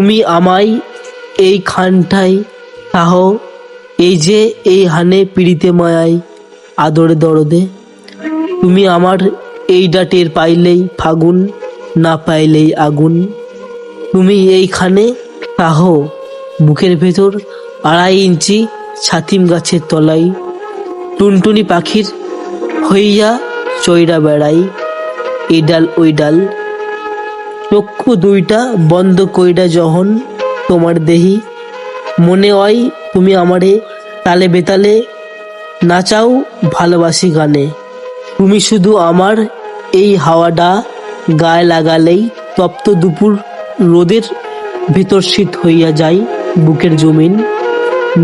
তুমি আমায় এই খানটাই তাহ, এই যে এই হানে পিড়িতে মায়াই আদরে দরদে। তুমি আমার এই ডাটের পাইলেই ফাগুন, না পাইলেই আগুন। তুমি এইখানে তাহ বুকের ভেতর আড়াই ইঞ্চি ছাতিম গাছের তলায়। টুনটুনি পাখির হইয়া চৈরা বেড়াই এই ডাল, ওই ডাল চক্ষু দুইটা বন্ধ কইরা যখন তোমার দেহি, মনে হয় তুমি আমারে তালে বেতালে নাচাও ভালোবাসি গানে। তুমি শুধু আমার এই হাওয়াটা গায়ে লাগালেই তপ্ত দুপুর রোদের ভেতর শীত হইয়া যায় বুকের জমিন।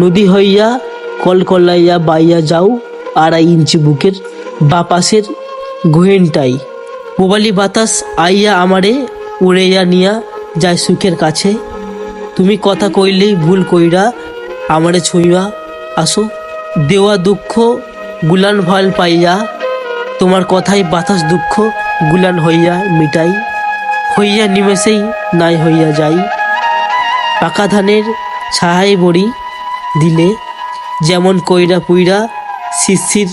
নদী হইয়া কলকলাইয়া বাইয়া যাও আড়াই ইঞ্চি বুকের বাপাসের গহিনটাই। পোবালি বাতাস আইয়া আমারে উড়াইয়া নিয়া যায় সুখের কাছে। তুমি কথা কইলেই ভুল কইরা আমারে ছুঁইয়া আসো, দেওয়া দুঃখ গুলান ভয় পাইয়া, তোমার কথাই বাতাস দুঃখ গুলান হইয়া মিটাই। হইয়া নিমেষেই নাই হইয়া যাই। পাকা ধানের ছাহাই বড়ি দিলে যেমন কইরা পুইরা শিশির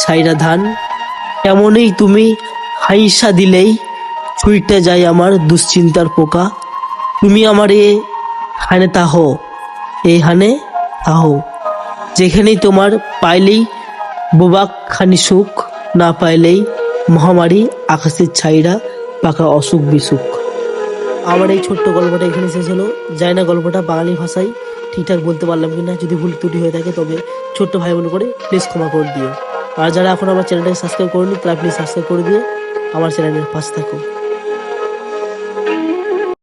ছাইরা ধান এমনই তুমি হাইসা দিলেই ছুইটা যায় আমার দুশ্চিন্তার পোকা। তুমি আমার এ হানে তাহ এই হানে তাহ। যেখানেই তোমার পাইলেই বোবাক খানি সুখ, না পাইলেই মহামারী আকাশের ছাইরা পাকা অসুখ বিসুখ। আমার এই ছোট্ট গল্পটা এখানে শেষ হলো। জানি না গল্পটা বাঙালি ভাষায় ঠিকঠাক বলতে পারলাম কিনা, যদি ভুল ত্রুটি হয়ে থাকে তবে ছোট্ট ভাই বোন করে প্লিজ ক্ষমা করে দিও। আর যারা এখন আমার চ্যানেলটাকে সাবস্ক্রাইব করেনি, তারা প্লিজ সাবস্ক্রাইব করে দিয়ে আমার চ্যানেলের পাশে থাকো।